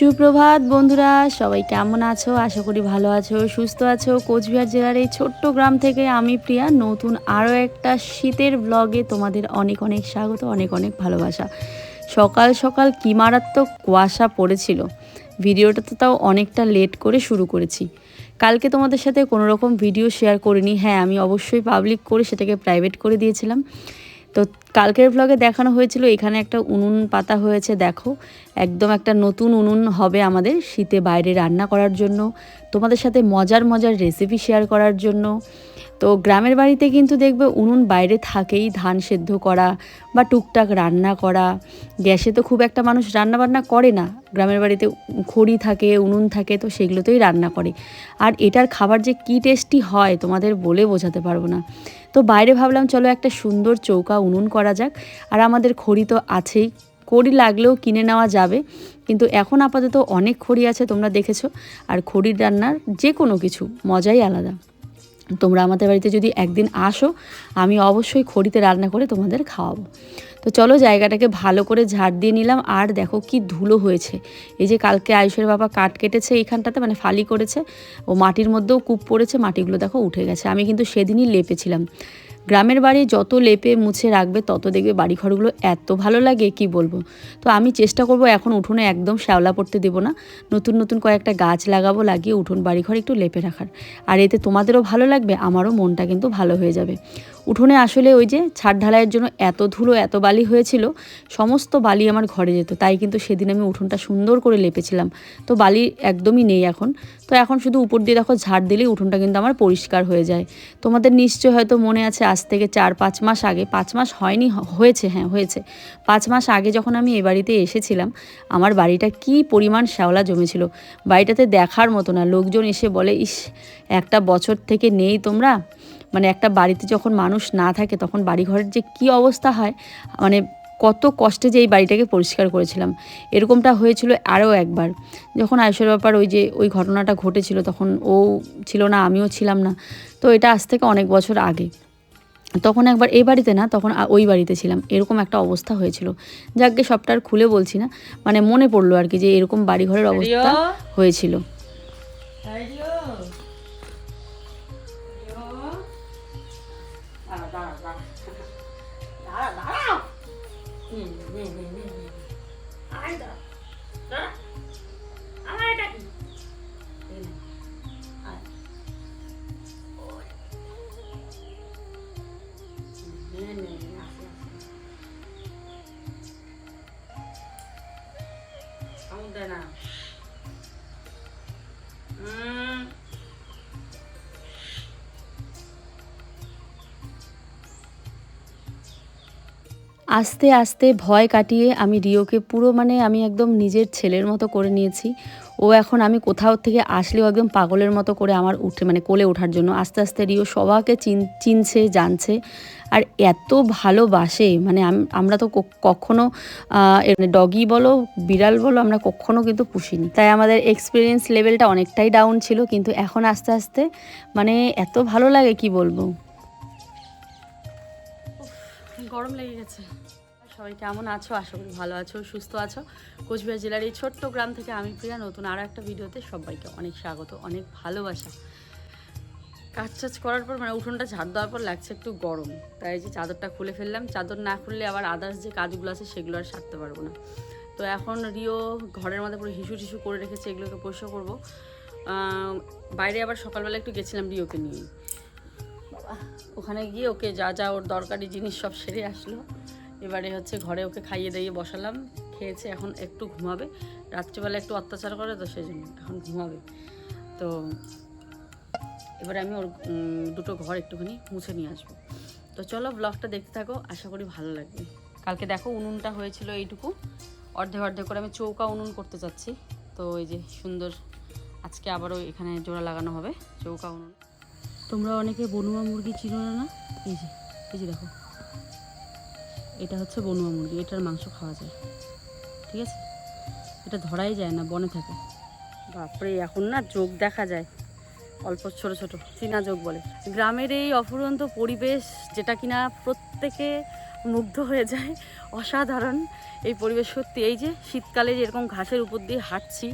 সুপ্রভাত বন্ধুরা, সবাই কেমন আছো? আশা করি ভালো আছো, সুস্থ আছো। কোচবিহার জেলার এই ছোট্ট গ্রাম থেকে আমি প্রিয়া, নতুন আরও একটা শীতের ব্লগে তোমাদের অনেক অনেক স্বাগত, অনেক অনেক ভালোবাসা। সকাল সকাল কি মারাত্মক কুয়াশা পড়েছিল। ভিডিওটা তো তাও অনেকটা লেট করে শুরু করেছি। কালকে তোমাদের সাথে কোনো রকম ভিডিও শেয়ার করিনি। হ্যাঁ আমি অবশ্যই পাবলিক করে সেটাকে প্রাইভেট করে দিয়েছিলাম। তো কালকের ব্লগে দেখানো হয়েছিল, এখানে একটা উনুন পাতা হয়েছে, দেখো। একদম একটা নতুন উনুন হবে আমাদের শীতে বাইরে রান্না করার জন্য। তোমাদের সাথে মজার মজার রেসিপি শেয়ার করার জন্য। তো গ্রামের বাড়িতে কিন্তু দেখবে উনুন বাইরে থাকেই, ধান সেদ্ধ করা বা টুকটাক রান্না করা। গ্যাসে তো খুব একটা মানুষ রান্না বান্না করে না। গ্রামের বাড়িতে খড়ি থাকে, উনুন থাকে, তো সেগুলোতেই রান্না করে। আর এটার খাবার যে কী টেস্টি হয় তোমাদের বলে বোঝাতে পারব না। তো বাইরে ভাবলাম চলো একটা সুন্দর চৌকা উনুন করা যাক। আর আমাদের খড়ি তো আছেই। খড়ি লাগলেও কিনে নেওয়া যাবে। কিন্তু এখন আপাতত অনেক খড়ি আছে, তোমরা দেখেছ। আর খড়ির রান্নার যে কোনো কিছু, মজাই আলাদা। তোমরা আমাদের বাড়িতে যদি একদিন আসো, আমি অবশ্যই খড়িতে রান্না করে তোমাদের খাওয়াবো। তো চলো জায়গাটাকে ভালো করে ঝাড় দিয়ে নিলাম, আর দেখো কি ধুলো হয়েছে। এই যে কালকে আয়ুষের বাবা কাঠ কেটেছে এইখানটাতে মানে ফালি করেছে, ও মাটির মধ্যেও কূপ পড়েছে, মাটিগুলো দেখো উঠে গেছে। আমি কিন্তু সেদিনই লেপেছিলাম। গ্রামের বাড়ি যত লেপে মুছে রাখবে, তত দেখবে বাড়িঘরগুলো এত ভালো লাগে, কি বলব? তো আমি চেষ্টা করব এখন উঠোনে একদম শ্যাওলা পড়তে দেব না। নতুন নতুন কয়েকটা গাছ লাগাবো, লাগিয়ে উঠোন বাড়িঘর একটু লেপে রাখার। আর এতে তোমাদেরও ভালো লাগবে, আমারও মনটা কিন্তু ভালো হয়ে যাবে। উঠোনে আসলে ওই যে ছাদ ঢালাইয়ের জন্য এত ধুলো, এত বালি হয়েছিল, সমস্ত বালি আমার ঘরে যেত। তাই কিন্তু সেদিন আমি উঠোনটা সুন্দর করে লেপেছিলাম। তো বালি একদমই নেই এখন। তো এখন শুধু উপর দিয়ে দেখো ঝাড় দিলেই উঠোনটা কিন্তু আমার পরিষ্কার হয়ে যায়। তোমাদের নিশ্চয় হয়তো মনে আছে, আজ থেকে চার, পাঁচ মাস আগে, পাঁচ মাস হয়নি হয়েছে হ্যাঁ হয়েছে। পাঁচ মাস আগে যখন আমি এ বাড়িতে এসেছিলাম, আমার বাড়িটা কি পরিমাণ শ্যাওলা জমেছিল। বাড়িটাতে দেখার মতো না। লোকজন এসে বলে, ইস, একটা বছর থেকে নেই তোমরা। মানে একটা বাড়িতে যখন মানুষ না থাকে তখন বাড়িঘরের যে কি অবস্থা হয় মানে কত কষ্টে যে এই বাড়িটাকে পরিষ্কার করেছিলাম। এরকমটা হয়েছিল আরও একবার। যখন আয়ুষের ব্যাপার ওই যে ওই ঘটনাটা ঘটেছিল তখন ও ছিল না আমিও ছিলাম না। তো এটা আজ থেকে অনেক বছর আগে। তখন একবার এই বাড়িতে না তখন ওই বাড়িতে ছিলাম। এরকম একটা অবস্থা হয়েছিল। যাকে সবটা আর খুলে বলছি না। মানে মনে পড়ল আর কি যে এরকম বাড়িঘরের অবস্থা হয়েছিল। আস্তে আস্তে ভয় কাটিয়ে আমি রিওকে পুরো মানে আমি একদম নিজের ছেলের মতো করে নিয়েছি। ও এখন আমি কোথাও থেকে আসলেও একদম পাগলের মতো করে আমার উঠে মানে কোলে ওঠার জন্য আস্তে আস্তে রিও সবাকে চিন, চিনছে, জানছে। আর এত ভালোবাসে মানে আম- আমরা তো কখনো ডগি বলো, বিড়াল বলো, আমরা কখনো কিন্তু পুষিনি। তাই আমাদের এক্সপিরিয়েন্স লেভেলটা অনেকটাই ডাউন ছিল, কিন্তু এখন আস্তে আস্তে মানে এত ভালো লাগে, কি বলব? গরম লেগে গেছে। সবাই কেমন আছো? আশা করি ভালো আছো, সুস্থ আছো। কোচবিহার জেলার এই ছোট্ট গ্রাম থেকে আমি প্রিয়া, নতুন আরও একটা ভিডিওতে সবাইকে অনেক স্বাগত, অনেক ভালোবাসা। কাজ টাজ করার পর মানে উঠোনটা ঝাড় দেওয়ার পর লাগছে একটু গরম। তাই যে চাদরটা খুলে ফেললাম, চাদর না খুললে আবার আদার্স যে কাজগুলো আছে সেগুলো আর সারতে পারব না। তো এখন রিও ঘরের মধ্যে পুরো হিসু টিসু করে রেখেছে, এগুলোকে পরিষ্কার করব। বাইরে আবার সকালবেলা একটু গেছিলাম রিওকে নিয়ে। ওখানে গিয়ে ওকে যা যা ওর দরকারি জিনিস সব সেরে আসলো। এবারে হচ্ছে ঘরে ওকে খাইয়ে দাইয়ে বসালাম, খেয়েছে, এখন একটু ঘুমাবে। রাত্রিবেলা একটু অত্যাচার করে তো সেই জন্য এখন ঘুমাবে। তো এবারে আমি ওর দুটো ঘর একটুখানি মুছে নিয়ে আসব। তো চলো ব্লগটা দেখতে থাকো, আশা করি ভালো লাগবে। কালকে দেখো উনুনটা হয়েছিল এইটুকু। অর্ধেক অর্ধেক করে আমি চৌকা উনুন করতে চাচ্ছি। তো এই যে সুন্দর, আজকে আবারও এখানে জোড়া লাগানো হবে, চৌকা উনুন। তোমরা অনেকে বনুয়া মুরগি চিনো না? এই যে এই যে দেখো। এটা হচ্ছে বনুয়া মুরগি, এটার মাংস খাওয়া যায়। ঠিক আছে? এটা ধরাই যায় না, বনে থাকে। বাপরে, এখন না চোখ দেখা যায়। অল্প ছোট ছোট, চীনা যোগ বলে। গ্রামের এই অফুরন্ত পরিবেশ যেটা কিনা প্রত্যেকে মুগ্ধ হয়ে যায়, অসাধারণ এই পরিবেশ সত্যি। এই যে শীতকালে যেরকম ঘাসের উপর দিয়ে হাঁটছি,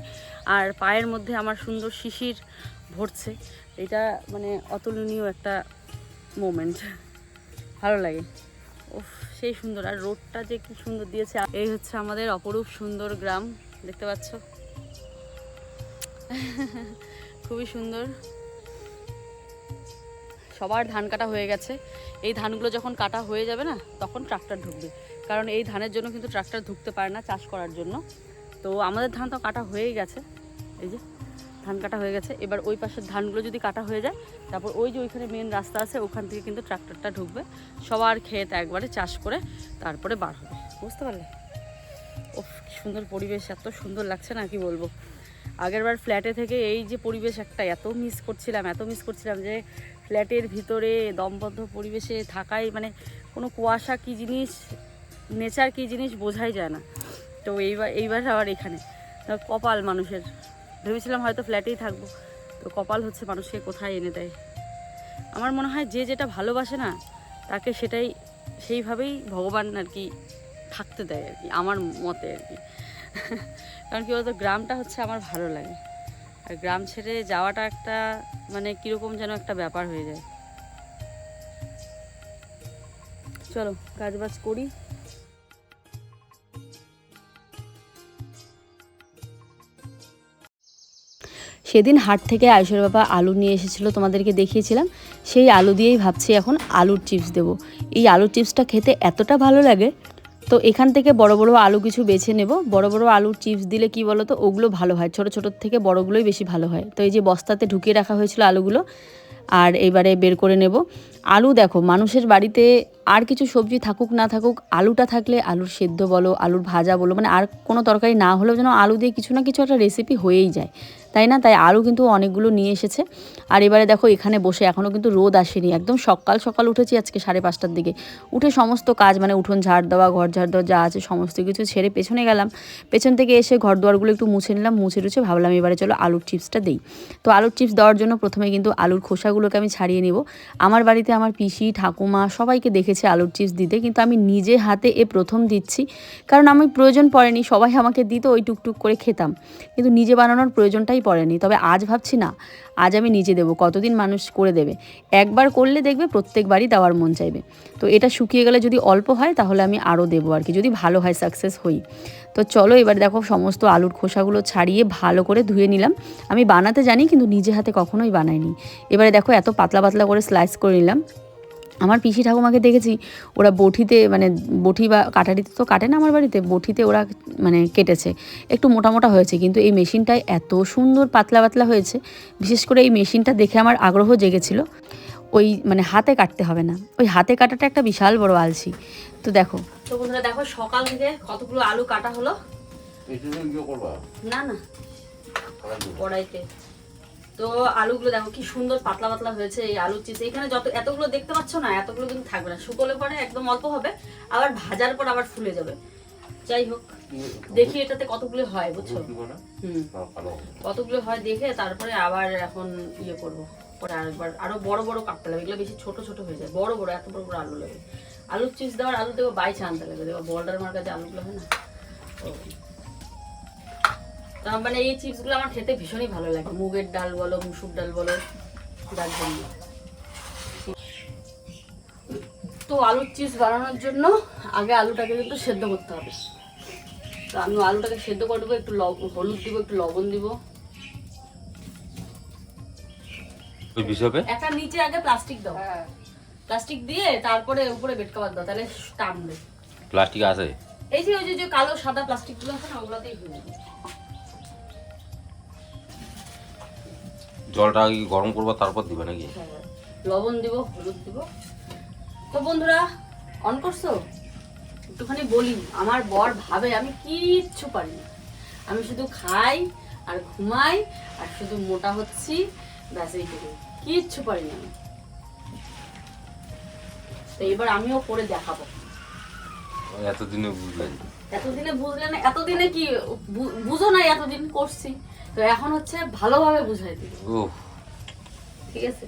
আর পায়ের মধ্যে আমার সুন্দর শিশির ভরছে, এটা মানে অতুলনীয় একটা মোমেন্ট ভালো লাগে। সেই সুন্দর। আর রোডটা যে কি সুন্দর দিয়েছে। এই হচ্ছে আমাদের অপরূপ সুন্দর গ্রাম। দেখতে পাচ্ছ? খুবই সুন্দর। সবার ধান কাটা হয়ে গেছে। এই ধানগুলো যখন কাটা হয়ে যাবে না, তখন ট্রাক্টর ঢুকবে। কারণ এই ধানের জন্য কিন্তু ট্রাক্টর ঢুকতে পারে না চাষ করার জন্য। তো আমাদের ধান তো কাটা হয়েই গেছে। এই যে ধান কাটা হয়ে গেছে। এবার ওই পাশের ধানগুলো যদি কাটা হয়ে যায়, তারপর ওই যে ওইখানে মেন রাস্তা আছে, ওখান থেকে কিন্তু ট্রাক্টরটা ঢুকবে। সবার ক্ষেত একবারে চাষ করে তারপরে বার হবে। বুঝতে পারলে? ও সুন্দর পরিবেশ, এত সুন্দর লাগছে না, কি বলব? আগেরবার ফ্ল্যাটে থেকে এই যে পরিবেশ একটা, এত মিস করছিলাম, এত মিস করছিলাম যে ফ্ল্যাটের ভিতরে দমবদ্ধ পরিবেশে থাকাই মানে কোনো কুয়াশা কি জিনিস নেচার কি জিনিস বোঝাই যায় না। তো এইবার এইবার আবার এখানে। কপাল মানুষের। ভেবেছিলাম হয়তো ফ্ল্যাটেই থাকব। তো কপাল হচ্ছে মানুষকে কোথায় এনে দেয়? আমার মনে হয় যে যেটা ভালোবাসে না, তাকে সেটাই, সেইভাবেই ভগবান আর কি থাকতে দেয় আর কি, আমার মতে আর কি। কারণ কি বলতো, গ্রামটা হচ্ছে আমার ভালো লাগে। আর গ্রাম ছেড়ে যাওয়াটা একটা মানে কীরকম যেন একটা ব্যাপার হয়ে যায়। চলো কাজ বাজ করি। সেদিন হাট থেকে আয়ুষের বাবা আলু নিয়ে এসেছিল, তোমাদেরকে দেখিয়েছিলাম। সেই আলু দিয়েই ভাবছি এখন আলুর চিপস দেবো। এই আলুর চিপসটা খেতে এতটা ভালো লাগে, তো এখান থেকে বড় বড় আলু কিছু বেছে নেব। বড় বড় আলুর চিপস দিলে কি বলো তো ওগুলো ভালো হয়, ছোট ছোটোর থেকে বড়গুলোই বেশি ভালো হয়। তো এই যে বস্তাতে ঢুকিয়ে রাখা হয়েছিল আলুগুলো, আর এবারে বের করে নেব। আলু দেখো, মানুষের বাড়িতে আর কিছু সবজি থাকুক না থাকুক, আলুটা থাকলে আলুর সেদ্ধ বলো, আলুর ভাজা বলো মানে আর কোনো তরকারি না হলেও যেন আলু দিয়ে কিছু না কিছু একটা রেসিপি হয়েই যায়। তাই না? তাই আলু কিন্তু অনেকগুলো নিয়ে এসেছে। আর এবারে দেখো এখানে বসে এখনও কিন্তু রোদ আসেনি। একদম সকাল সকাল উঠেছি আজকে সাড়ে পাঁচটার দিকে। উঠে সমস্ত কাজ মানে উঠোন ঝাড় দেওয়া, ঘর ঝাড় দেওয়া যা আছে সমস্ত কিছু ছেড়ে পেছনে গেলাম। পেছন থেকে এসে ঘর দুয়ারগুলো একটু মুছে নিলাম, মুছে টুছে ভাবলাম এবারে চলো আলুর চিপসটা দিই। তো আলুর চিপস দেওয়ার জন্য প্রথমে কিন্তু আলুর খোসাগুলোকে আমি ছাড়িয়ে নিব। আমার বাড়িতে আমার পিসি, ঠাকুমা সবাইকে দেখেছে আলুর চিপস দিতে, কিন্তু আমি নিজে হাতে এ প্রথম দিচ্ছি। কারণ আমি প্রয়োজন পড়েনি, সবাই আমাকে দিত, ওই টুকটুক করে খেতাম। কিন্তু নিজে বানানোর প্রয়োজনটাই পড়েনি, তবে আজ ভাবছি না, আজ আমি নিজে দেবো, কতদিন মানুষ করে দেবে। একবার করলে দেখবে প্রত্যেকবারই দেওয়ার মন চাইবে। তো এটা শুকিয়ে গেলে যদি অল্প হয়, তাহলে আমি আরও দেবো আর কি, যদি ভালো হয় সাকসেস হই। তো চলো এবার দেখো সমস্ত আলুর খোসাগুলো ছাড়িয়ে ভালো করে ধুয়ে নিলাম। আমি বানাতে জানি, কিন্তু নিজে হাতে কখনোই বানাইনি। এবারে দেখো এত পাতলা পাতলা করে স্লাইস করে নিলাম। আমার পিসি ঠাকুমাকে দেখেছি ওরা বটিতে মানে বটি বা কাটারিতে তো কাটে না আমার বাড়িতে বটিতে ওরা মানে কেটেছে। একটু মোটা মোটা হয়েছে কিন্তু এই মেশিনটায় এত সুন্দর পাতলা পাতলা হয়েছে বিশেষ করে এই মেশিনটা দেখে আমার আগ্রহ জেগেছিল। ওই মানে হাতে কাটতে হবে না ওই হাতে কাটাটা একটা বিশাল বড় আলসি। তো দেখো। তো বন্ধুরা দেখো সকাল থেকে কতগুলো আলু কাটা হলো? না না। কড়াইতে। তো আলুগুলো দেখো কি সুন্দর পাতলা পাতলা হয়েছে এই আলুর চিপস এখানে যত এতগুলো দেখতে পাচ্ছ না এতগুলো কিন্তু থাকবে না। শুকোলে পরে একদম অল্প হবে আবার ভাজার পর আবার ফুলে যাবে। যাই হোক দেখি এটাতে কতগুলো হয় বুঝছ? দিব হুম। কতগুলো হয় দেখে তারপরে আবার এখন ইয়ে করব। পরে আরেকবার আরও বড় বড় কাটতে লাগবে। এগুলো বেশি ছোট ছোট হয়ে যায়। বড় বড় এত বড় বড় আলু লাগে আলুর চিপস দেওয়ার আলু দেবো বাইছে আনতে লাগে দেখো বর্ডার মার্কা যে আলুগুলো হয় না? তার মানে এই চিপসগুলো আমার খেতে ভীষণই ভালো লাগে। মুগের ডাল বলো মুসুর ডাল বলো যার জন্য। তো আলুর চিপস বানানোর জন্য আগে আলুটাকে কিন্তু সেদ্ধ করতে হবে। তো আমি আলুটাকে সেদ্ধ করে দেবো একটু হলুদ দিব একটু লবণ দিব। একটা নিচে আগে প্লাস্টিক দাও। প্লাস্টিক দিয়ে তারপরে উপরে বেড কভার দাও তাহলে টানবে। প্লাস্টিক আছে? এই যে ওই যে- কালো সাদা প্লাস্টিকগুলো আছে না ওগুলোতেই হয়ে যাবে জলটা আগে গরম করব তারপর দিবে নাকি? হ্যাঁ, লবণ দিব হলুদ দিব। তো বন্ধুরা অন করছ? একটুখানি বলি আমার বর ভাবে আমি কিচ্ছু পারি না আমি শুধু খাই আর ঘুমাই আর শুধু মোটা হচ্ছি ব্যাস এইটুকু কিচ্ছু পারি না আমি। তো এবার আমিও করে দেখাবো। এতদিনে বুঝলেন এতদিনে বুঝলে না এতদিনে কি বুঝো না এতদিন করছি। তো এখন হচ্ছে ভালোভাবে বুঝাই দিই ঠিক আছে?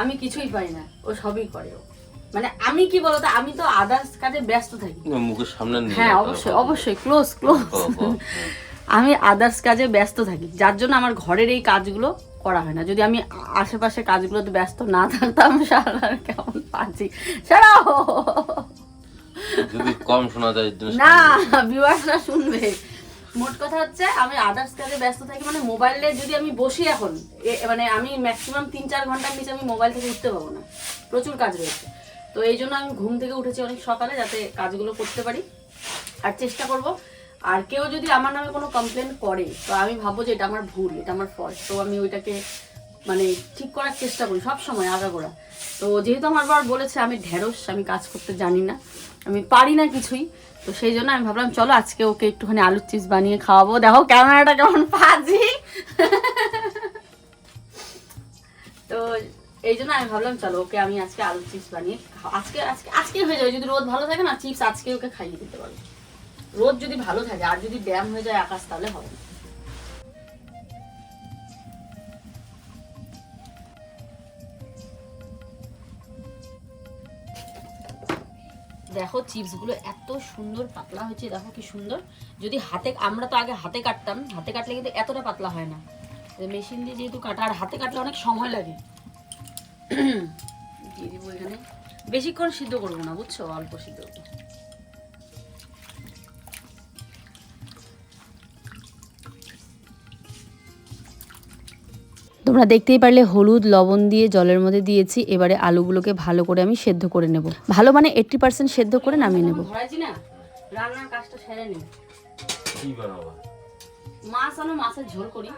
আমি কিছুই পারি না ও সবই করে ও। মানে আমি কি বলতো আমি তো আদার্স কাজে ব্যস্ত থাকি। মুখের সামনে হ্যাঁ অবশ্যই অবশ্যই ক্লোজ ক্লোজ। আমি আদার্স কাজে ব্যস্ত থাকি যার জন্য আমার ঘরের এই কাজগুলো করা হয় না। যদি আমি আশেপাশে কাজগুলোতে ব্যস্ত না থাকতাম সারা কেমন পাচ্ছি সারাও যদি কম শোনা যায় না ভিউয়ার্সরা শুনবে। মোট কথা হচ্ছে আমি আদার্স কাজে ব্যস্ত থাকি মানে মোবাইলে যদি আমি বসি এখন মানে আমি ম্যাক্সিমাম তিন চার ঘণ্টার নিচে আমি মোবাইল থেকে উঠতে পারব না। প্রচুর কাজ রয়েছে। তো এই জন্য আমি ঘুম থেকে উঠেছি অনেক সকালে যাতে কাজগুলো করতে পারি। আর চেষ্টা করব। আর কেউ যদি আমার নামে কোনো কমপ্লেন করে, তো আমি ভাববো যে এটা আমার ভুল, এটা আমার ফল্ট তো আমি ওইটাকে মানে ঠিক করার চেষ্টা করি সব সময় আগাগোড়া। তো যেহেতু আমার বার বলেছে আমি ঢেঁড়স, আমি কাজ করতে জানি না, আমি পারি না কিছুই তো সেই জন্য আমি ভাবলাম, চলো আজকে ওকে একটুখানি আলুর চিপস বানিয়ে খাওয়াবো। দেখো ক্যামেরাটা কেমন পাজি তো এই জন্য আমি ভাবলাম, চলো ওকে আমি আজকে আলুর চিপস বানিয়ে আজকে আজকে আজকে হয়ে যাবে। যদি রোদ ভালো থাকে না, চিপস আজকে ওকে খাইয়ে দিতে পারব। রোদ যদি ভালো থাকে, আর যদি ব্যায়াম হয়ে যায় আকাশ, তাহলে হবে না। দেখো চিপসগুলো এত সুন্দর, পাতলা হয়েছে, দেখো কি সুন্দর। যদি হাতে, আমরা তো আগে হাতে কাটতাম, হাতে কাটলে কিন্তু এতটা পাতলা হয় না। মেশিন দিয়ে যেহেতু কাটা, আর হাতে কাটলে অনেক সময় লাগে। বেশিক্ষণ সিদ্ধ করব না, বুঝছ? অল্প সিদ্ধ করব। তোমরা দেখতেই পারলে হলুদ লবণ দিয়ে জলের মধ্যে দিয়েছি। এবারে আলুগুলোকে ভালো করে আমি সেদ্ধ করে নেব। ভালো মানে এইট্টি পার্সেন্ট সেদ্ধ করে নামিয়ে নেব। রান্নার কাজটা সেরে নিই মাছ আনো মাছের ঝোল করি।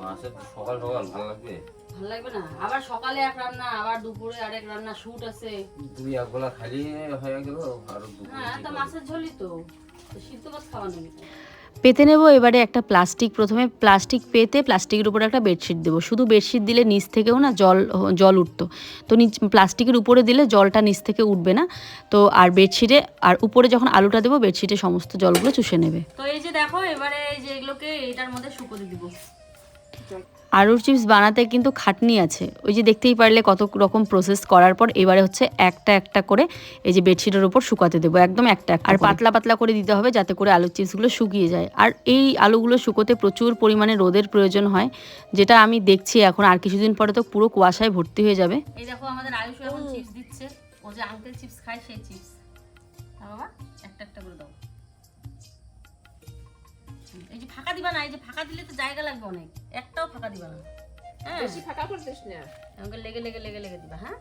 মাছের সকাল সকাল ভালো লাগবে? ভালো লাগবে না? আবার সকালে এক রান্না আবার দুপুরে আরেক রান্না শুট আছে। দুই এক গোলা খালি হয়ে গেল আর হ্যাঁ কি মাছের ঝোলই তো। তো সিদ্ধ মাছ খাওয়া নেই পেতে নেব, এবারে একটা প্লাস্টিক, প্রথমে প্লাস্টিক পেতে প্লাস্টিকের উপরে একটা বেডশিট দেবো। শুধু বেডশিট দিলে নিচ থেকেও না জল জল উঠতো। তো নিচ, প্লাস্টিকের উপরে দিলে জলটা নিচ থেকে উঠবে না। তো আর বেডশিটে, আর উপরে যখন আলুটা দেবো, বেডশিটে সমস্ত জলগুলো চুষে নেবে। তো এই যে দেখো, এবারে এই যে এগুলোকে এইটার মধ্যে শুকোতে দিব। আলুর চিপস বানাতে কিন্তু খাটনি আছে। ওই যে দেখতেই পারলে কত রকম প্রসেস করার পর এবারে হচ্ছে একটা একটা করে এই যে বেডশিটের উপর শুকাতে দেবো একদম একটা একটা আর পাতলা পাতলা করে দিতে হবে যাতে করে আলুর চিপসগুলো শুকিয়ে যায়। আর এই আলুগুলো শুকোতে প্রচুর পরিমাণে রোদের প্রয়োজন হয় যেটা আমি দেখছি এখন। আর কিছুদিন পরে তো পুরো কুয়াশায় ভর্তি হয়ে যাবে। এই দেখো আমাদের আয়ুষ এখন চিপস দিচ্ছে। ও যে আঙ্কেল চিপস খায় সেই চিপস বাবা একটা একটা করে দাও। হুম, এই যে ফাঁকা দিবা না এই যে ফাঁকা দিলে তো জায়গা লাগবে অনেক। একটাও ফাঁকা দিবা না। হ্যাঁ। বেশি ফাঁকা করতিস না? আমাকে লেগে লেগে লেগে লেগে দিবা হ্যাঁ?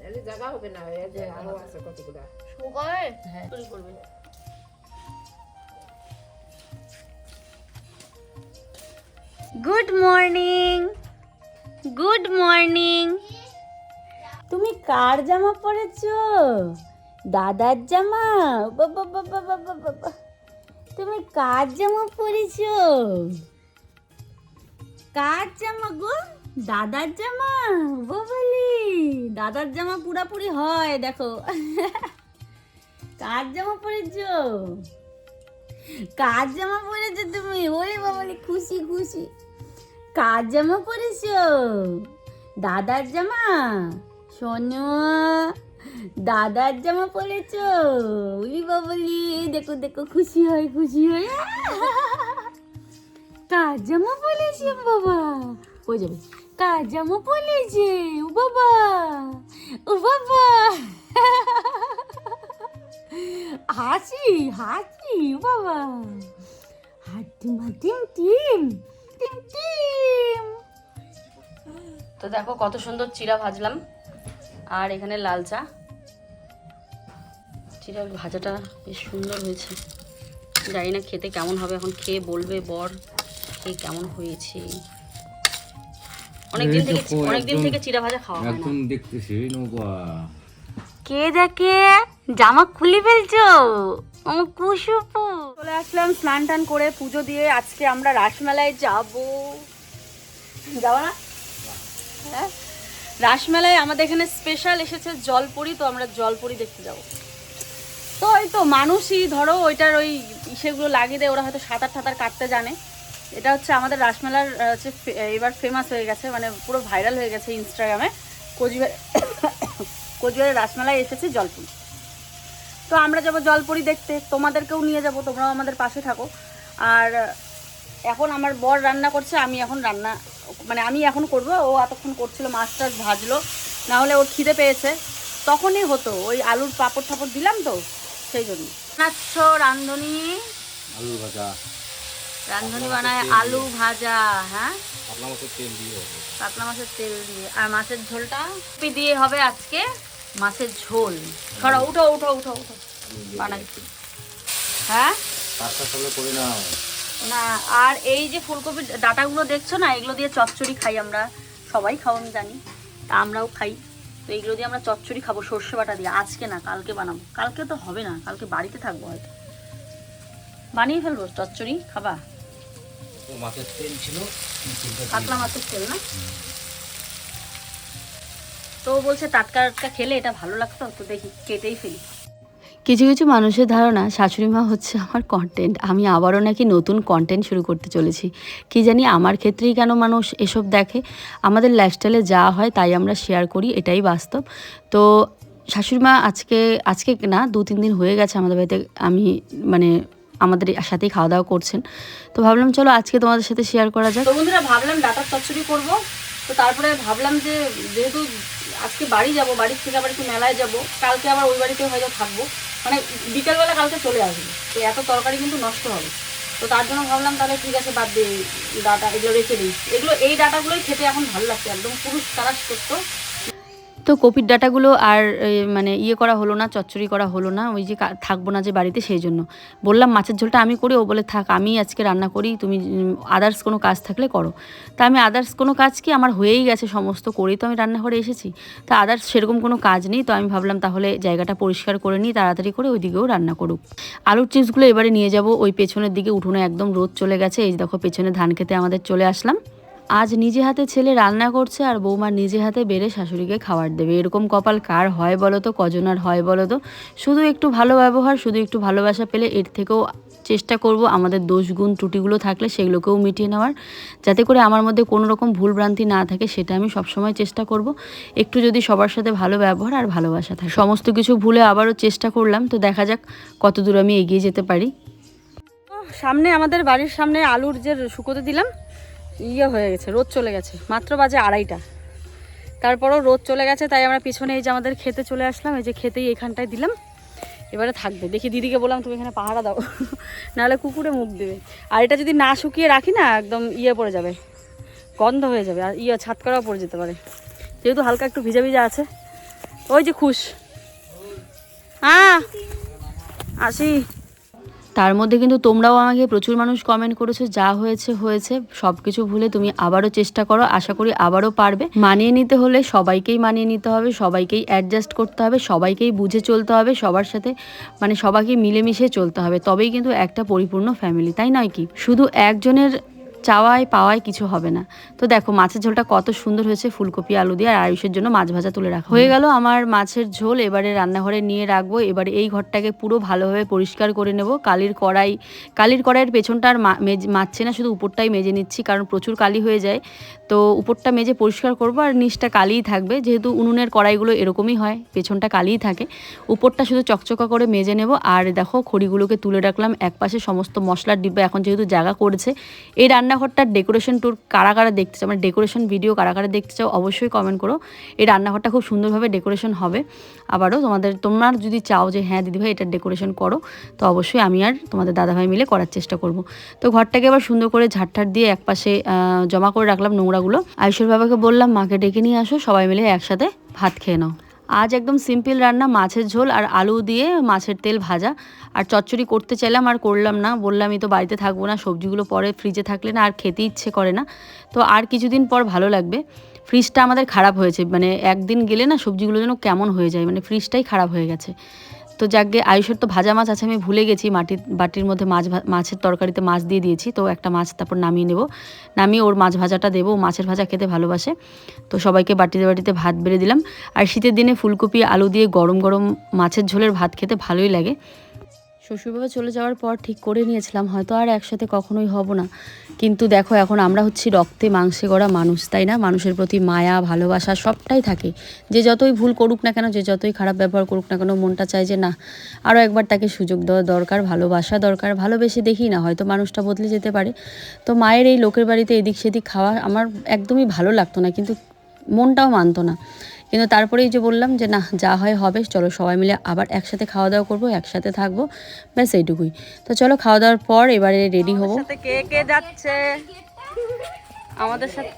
নাহলে জায়গা হবে না এই যে আরও আছে কতগুলা। হ্যাঁ। তৈরি করবে। Good morning. Good morning. তুমি কার জামা পরেছো? দাদার জামা? বাবা বাবা বাবা বাবা তুমি কার জামা পরেছো? কার জামা গো? দাদার জামা? বাবালি দাদার জামা পুরাপুরি হয়, দেখো। কার জামা পরেছো? কার জামা পরেছো তুমি? ওরে বাবালি খুশি খুশি। কার জামা পরেছো? দাদার জামা? শোনো দাদার জামা পরেছো? উলি বাবলি দেখো দেখো, খুশি হয় খুশি হয়। কার জামা পরেছে বাবা? হয়ে যাবে? কার জামা পরেছে? ও বাবা! ও বাবা! হাসি হাসি, ও বাবা! হাটিম হাটিম টিম টিম টিম। তো দেখো কত সুন্দর চিরা ভাজলাম। আর এখানে লাল চা। চিরা ভাজাটা বেশ সুন্দর হয়েছে। জানি না খেতে কেমন হবে এখন খেয়ে বলবে বর খেয়ে কেমন হয়েছে। অনেকদিন থেকে অনেকদিন থেকে চিরা ভাজা খাওয়া হয় না। দেখতেছি নৌকা। কে দেখে? জামা খুলে ফেলছো? ও কুসুপু। চলে আসলাম স্নান টান করে পুজো দিয়ে আজকে আমরা রাসমেলায় যাব। যাব না? হ্যাঁ? রাসমেলায় আমাদের এখানে স্পেশাল এসেছে জলপুরি তো আমরা জলপুরি দেখতে যাব। তো ওই তো মানুষই, ধরো ওইটার ওই সেগুলো লাগিয়ে দেয়, ওরা হয়তো সাঁতার টাতার কাটতে জানে। এটা হচ্ছে আমাদের রাসমেলার হচ্ছে এবার ফেমাস হয়ে গেছে মানে পুরো ভাইরাল হয়ে গেছে ইনস্টাগ্রামে কোচবিহার কোচবিহারের রাসমেলায় এসেছে জলপুরি। তো আমরা যাব জলপুরি দেখতে, তোমাদেরকেও নিয়ে যাব, তোমরাও আমাদের পাশে থাকো। আর এখন আমার বর রান্না করছে, আমি এখন রান্না মানে আমি এখন করব, ও এতক্ষণ করছিল মাছ টাছ ভাজলো না হলে ওর খিদে পেয়েছে। তখনই হতো, ওই আলুর পাপড় ঠাপড় দিলাম তো সেই জন্য বানাচ্ছ রান্ধনি? আলু ভাজা। রান্ধনি বানায় আলু ভাজা হ্যাঁ? আপনার মতো তেল দিয়ে কাতলা মাছের তেল দিয়ে। আর মাছের ঝোলটা কপি দিয়ে হবে আজকে মাছের ঝোল। ছড়া উঠো উঠো উঠো উঠো। বানাচ্ছি হ্যাঁ? কাজটা সঙ্গে করে নাও। না আর এই যে ফুলকপির ডাটাগুলো দেখছ না এগুলো দিয়ে চচ্চড়ি খাই আমরা। সবাই খাও আমি জানি। তা আমরাও খাই। তো এইগুলো দিয়ে আমরা চচ্চড়ি খাব সর্ষে বাটা দিয়ে। আজকে না কালকে বানাবো। কালকে তো হবে না কালকে বাড়িতে থাকব হয়তো। বানিয়ে ফেলব চচ্চড়ি খাবা? তো মাছের তেল ছিল কাতলা মাছের তেল না? তো বলছে টাটকা টাটকা খেলে এটা ভালো লাগতো তো দেখি কেটেই ফেলি। কিছু কিছু মানুষের ধারণা শাশুড়ি মা হচ্ছে আমার কন্টেন্ট আমি আবারও নাকি নতুন কন্টেন্ট শুরু করতে চলেছি। কি জানি আমার ক্ষেত্রেই কেন মানুষ এসব দেখে। আমাদের লাইফস্টাইলে যা হয় তাই আমরা শেয়ার করি, এটাই বাস্তব। তো শাশুড়ি মা আজকে আজকে না দু, তিন দিন হয়ে গেছে আমাদের বাড়িতে আমি মানে আমাদের সাথেই খাওয়া দাওয়া করছেন। তো ভাবলাম চলো আজকে তোমাদের সাথে শেয়ার করা যাক। বন্ধুরা ভাবলাম ডাটার চচ্চড়ি করব। তো তারপরে ভাবলাম যে যেহেতু আজকে বাড়ি যাব, বাড়ির থেকে আবার একটু মেলায় যাব, কালকে আবার ওই বাড়িতে হয়তো থাকব। মানে বিকেলবেলা কালকে চলে আসবে। তো এত তরকারি কিন্তু নষ্ট হবে। তো তার জন্য ভাবলাম তাহলে ঠিক আছে, বাদ দিয়ে ডাটা এগুলো রেখে দিই। এগুলো, এই ডাটাগুলোই খেতে এখন ভালো লাগছে। একদম পুরুষ তারা করতো। তো কপির ডাটাগুলো আর মানে ইয়ে করা হলো না, চচ্চড়ি করা হলো না, ওই যে থাকব না যে বাড়িতে সেই জন্য। বললাম, মাছের ঝোলটা আমি করি। ও বলে, থাক, আমি আজকে রান্না করি, তুমি আদার্স কোনো কাজ থাকলে করো। তা আমি আদার্স কোনো কাজ কি, আমার হয়েই গেছে সমস্ত করেই তো আমি রান্নাঘরে এসেছি। তা আদার্স সেরকম কোনো কাজ নেই, তো আমি ভাবলাম, তাহলে জায়গাটা পরিষ্কার করে নিই, তাড়াতাড়ি করে ওইদিকেও রান্না করুক। আলুর চিপসগুলো এবারে নিয়ে যাব, ওই পেছনের দিকে উঠোনে একদম রোদ চলে গেছে, এই দেখো, পেছনে ধান খেতে আমাদের চলে আসলাম। আজ নিজে হাতে ছেলে রান্না করছে আর বৌমা নিজে হাতে বেড়ে শাশুড়িকে খাবার দেবে। এরকম কপাল কার হয় বলো তো? কজন আর হয় বলো তো? শুধু একটু ভালো ব্যবহার, শুধু একটু ভালোবাসা পেলে এর থেকেও চেষ্টা করব আমাদের দোষ গুণ ত্রুটিগুলো থাকলে সেগুলোকেও মিটিয়ে নেওয়ার। যাতে করে আমার মধ্যে কোনো রকম ভুলভ্রান্তি না থাকে, সেটা আমি সবসময় চেষ্টা করব। একটু যদি সবার সাথে ভালো ব্যবহার আর ভালোবাসা থাকে। সমস্ত কিছু ভুলে আবারও চেষ্টা করলাম, তো দেখা যাক কত দূর আমি এগিয়ে যেতে পারি। সামনে আমাদের বাড়ির সামনে আলুর যে শুকোতে দিলাম ইয়ে হয়ে গেছে, রোদ চলে গেছে, মাত্র বাজে আড়াইটা। তারপরও রোদ চলে গেছে, তাই আমরা পিছনে এই যে আমাদের খেতে চলে আসলাম, এই যে খেতেই এখানটায় দিলাম। এবারে থাকবে, দেখি দিদিকে বললাম, তুমি এখানে পাহারা দাও। নাহলে কুকুরে মুখ দেবে। আর এটা যদি না শুকিয়ে রাখি না, একদম ইয়ে পড়ে যাবে, গন্ধ হয়ে যাবে, আর ইয়ে ছাদ করাও পড়ে যেতে পারে। যেহেতু হালকা একটু ভিজা ভিজা আছে। ওই যে খুশ। হ্যাঁ আসি। তার মধ্যে কিন্তু তোমরাও আমাকে প্রচুর মানুষ কমেন্ট করেছ, যা হয়েছে হয়েছে। সব কিছু ভুলে তুমি আবারও চেষ্টা করো, আশা করি আবারও পারবে। মানিয়ে নিতে হলে সবাইকেই মানিয়ে নিতে হবে, সবাইকেই অ্যাডজাস্ট করতে হবে, সবাইকেই বুঝে চলতে হবে, সবার সাথে মানে সবাইকে মিলেমিশে চলতে হবে। তবেই কিন্তু একটা পরিপূর্ণ ফ্যামিলি তাই নয় কি? শুধু একজনের চাওয়ায় পাওয়ায় কিছু হবে না। তো দেখো মাছের ঝোলটা কত সুন্দর হয়েছে ফুলকপি আলু দিয়ে আর আয়ুষের জন্য মাছ ভাজা তুলে রাখা হয়ে গেল আমার মাছের ঝোল এবারে রান্নাঘরে নিয়ে রাখব। এবারে এই ঘরটাকে পুরো ভালোভাবে পরিষ্কার করে নেব। কালির কড়াই কালির কড়াইয়ের পেছনটা আর মা- মেজ- মাজছে না শুধু উপরটাই মেজে নিচ্ছি কারণ প্রচুর কালি হয়ে যায়। তো উপরটা মেজে পরিষ্কার করব আর নিচটা কালিই থাকবে যেহেতু উনুনের কড়াইগুলো এরকমই হয় পেছনটা কালিই থাকে। উপরটা শুধু চকচকা করে মেজে নেব। আর দেখো খড়িগুলোকে তুলে রাখলাম। একপাশে সমস্ত মশলার ডিব্বা এখন যেহেতু জায়গা করেছে এই রান্নাঘরটার ডেকোরেশন ট্যুর কারা কারা দেখতে চাও? মানে ডেকোরেশন ভিডিও কারা কারা দেখতে চাও অবশ্যই কমেন্ট করো। এই রান্নাঘরটা খুব সুন্দরভাবে ডেকোরেশন হবে। আবারও তোমাদের, তোমরা যদি চাও যে হ্যাঁ দিদিভাই এটার ডেকোরেশন করো, তো অবশ্যই আমি আর তোমাদের দাদাভাই মিলে করার চেষ্টা করব। তো ঘরটাকে আবার সুন্দর করে ঝাড়ঠাট দিয়ে একপাশে জমা করে রাখলাম নোংরাগুলো। আয়ুষের বাবাকে বললাম, মাকে ডেকে নিয়ে আসো, সবাই মিলে একসাথে ভাত খেয়ে নাও। আজ একদম সিম্পল রান্না, মাছের ঝোল আর আলু দিয়ে মাছের তেল ভাজা। আর চচ্চড়ি করতে চাইলাম, আর করলাম না। বললাম আমি তো বাড়িতে থাকব না, সবজিগুলো পরে ফ্রিজে থাকলে না আর খেতে ইচ্ছে করে না। তো আর কিছুদিন পর ভালো লাগবে। ফ্রিজটা আমাদের খারাপ হয়েছে। মানে একদিন গেলে না সবজিগুলো যেন কেমন হয়ে যায়। মানে ফ্রিজটাই খারাপ হয়ে গেছে। তো যাকগে আয়ুষের তো ভাজা মাছ আছে, আমি ভুলে গেছি, মাটির, বাটির মধ্যে মাছ মাছের তরকারিতে মাছ দিয়ে দিয়েছি। তো একটা মাছ তারপর নামিয়ে নেব। নামিয়ে ওর মাছ ভাজাটা দেবো মাছের ভাজা খেতে ভালোবাসে। তো সবাইকে বাটিতে বাটিতে ভাত বেড়ে দিলাম। আর শীতের দিনে ফুলকপি, আলু দিয়ে গরম গরম মাছের ঝোলের ভাত খেতে ভালোই লাগে। শ্বশুরবাবা চলে যাওয়ার পর ঠিক করে নিয়েছিলাম, হয়তো আর একসাথে কখনোই হব না। কিন্তু দেখো, এখন আমরা হচ্ছি রক্তে মাংসে গড়া মানুষ, তাই না? মানুষের প্রতি মায়া, ভালোবাসা সবটাই থাকে। যে যতই ভুল করুক না কেন, যে যতই খারাপ ব্যবহার করুক না কেন, মনটা চায় যে না আরও একবার তাকে সুযোগ দেওয়া দরকার, ভালোবাসা দরকার, ভালোবেসে দেখি না, হয়তো মানুষটা বদলে যেতে পারে। তো মায়ের এই লোকের বাড়িতে এদিক সেদিক খাওয়া আমার একদমই ভালো লাগতো না, কিন্তু মনটাও মানতো না। কিন্তু তারপরেই যে বললাম যে না যা হয় হবে চলো সবাই মিলে আবার একসাথে খাওয়া দাওয়া করব একসাথে থাকব। ব্যাস এইটুকুই। তো চলো খাওয়া দাওয়ার পর এবারে রেডি হব। কে কে যাচ্ছে? আমাদের সাথে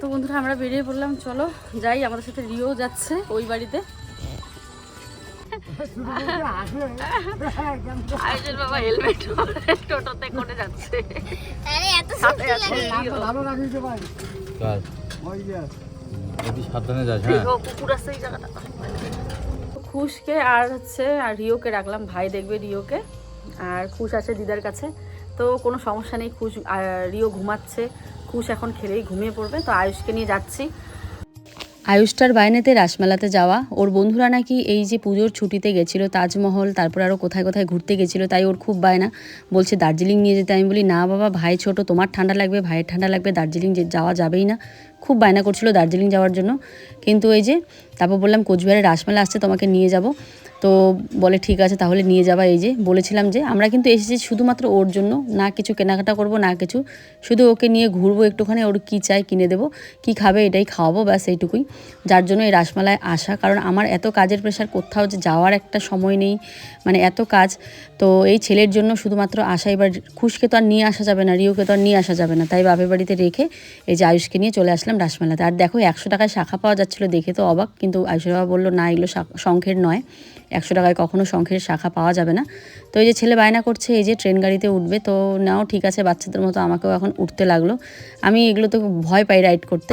তো বন্ধুরা আমরা বেরিয়ে পড়লাম। চলো যাই আমাদের সাথে রিও যাচ্ছে ওই বাড়িতে। আয়োজন বাবা হেলমেট টোটোতে করে যাচ্ছে। সাথে আছে রিও। কাজ যদি সাবধানে যাস হ্যাঁ। ও কুকুর আছে এই জায়গাটা। খুশকে আর হচ্ছে আর রিওকে রাখলাম ভাই দেখবে রিওকে। আর খুশ আছে দিদার কাছে। তো কোনো সমস্যা নেই খুশ রিও ঘুমাচ্ছে। খুশ এখন খেলেই ঘুমিয়ে পড়বে। তো আয়ুষকে নিয়ে যাচ্ছি। আয়ুষ্টার বাইনেতে রাসমেলাতে যাওয়া। ওর বন্ধুরা নাকি এই যে পুজোর ছুটিতে গেছিল, তাজমহল, তারপর আরও কোথায় কোথায় ঘুরতে গেছিল, তাই ওর খুব বায়না। বলছে, দার্জিলিং নিয়ে যেতে। আমি বলি, না বাবা, ভাই ছোট, তোমার ঠান্ডা লাগবে, ভাইয়ের ঠান্ডা লাগবে, দার্জিলিং যাওয়া যাবেই না। খুব বায়না করছিল দার্জিলিং যাওয়ার জন্য। কিন্তু এই যে, তারপর বললাম, কোচবিহারে রাসমেলা আসছে, তোমাকে নিয়ে যাব। তো বলে, ঠিক আছে, তাহলে নিয়ে যাবা। এই যে বলেছিলাম যে, আমরা কিন্তু এসেছি শুধুমাত্র ওর জন্য, না কিছু কেনাকাটা করব, না কিছু। শুধু ওকে নিয়ে ঘুরবো একটুখানি, ওর কী চাই কিনে দেবো, কী খাবে এটাই খাওয়াবো, ব্যাস এইটুকুই। যার জন্য এই রাসমেলায় আসা, কারণ আমার এত কাজের প্রেশার কোথাও যে যাওয়ার একটা সময় নেই মানে এত কাজ। তো এই ছেলের জন্য শুধুমাত্র আসা, এবার খুশকে তো আর নিয়ে আসা যাবে না, রিওকে তো আর নিয়ে আসা যাবে না। তাই বাপের বাড়িতে রেখে এই যে আয়ুষকে নিয়ে চলে আসলাম রাসমেলাতে। আর দেখো, একশো টাকায় শাখা পাওয়া যাচ্ছিল দেখে তো অবাক, কিন্তু আয়ুষের বাবা বলল, না, এগুলো শঙ্খের নয়। একশো টাকায় কখনো শঙ্খের শাখা পাওয়া যাবে না। তো এই যে ছেলে বায়না করছে, এই যে ট্রেন গাড়িতে উঠবে, তো নাও ঠিক আছে, বাচ্চাদের মতো আমাকেও এখন উঠতে লাগল। আমি এগুলো তো ভয় পাই রাইড করতে।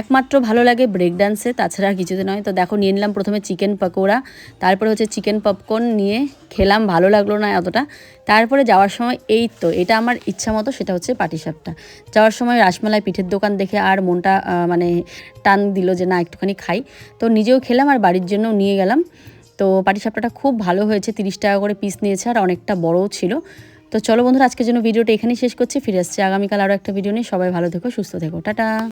একমাত্র ভালো লাগে ব্রেক ডান্সে তাছাড়া আর কিছুতে নয়। তো দেখো, নিয়ে নিলাম প্রথমে চিকেন পকোড়া তারপরে হচ্ছে চিকেন পপকর্ন নিয়ে খেলাম, ভালো লাগল না অতটা তারপরে যাওয়ার সময় এই তো, এটা আমার ইচ্ছা মতো, সেটা হচ্ছে পাটিসাপটা যাওয়ার সময় রাসমালাই পিঠের দোকান দেখে আর মনটা মানে টান দিল যে না, একটুখানি খাই। তো নিজেও খেলাম আর বাড়ির জন্যও নিয়ে গেলাম। তো পাটিসাপটাটা খুব ভালো হয়েছে, তিরিশ টাকা করে পিস নিয়েছে আর অনেকটা বড়ও ছিল। তো চলো বন্ধুরা, আজকের জন্য ভিডিওটা এখানেই শেষ করছি। ফিরে আসছি আগামীকাল আরও একটা ভিডিও নিয়ে। সবাই ভালো থেকো, সুস্থ থেকো। টাটা।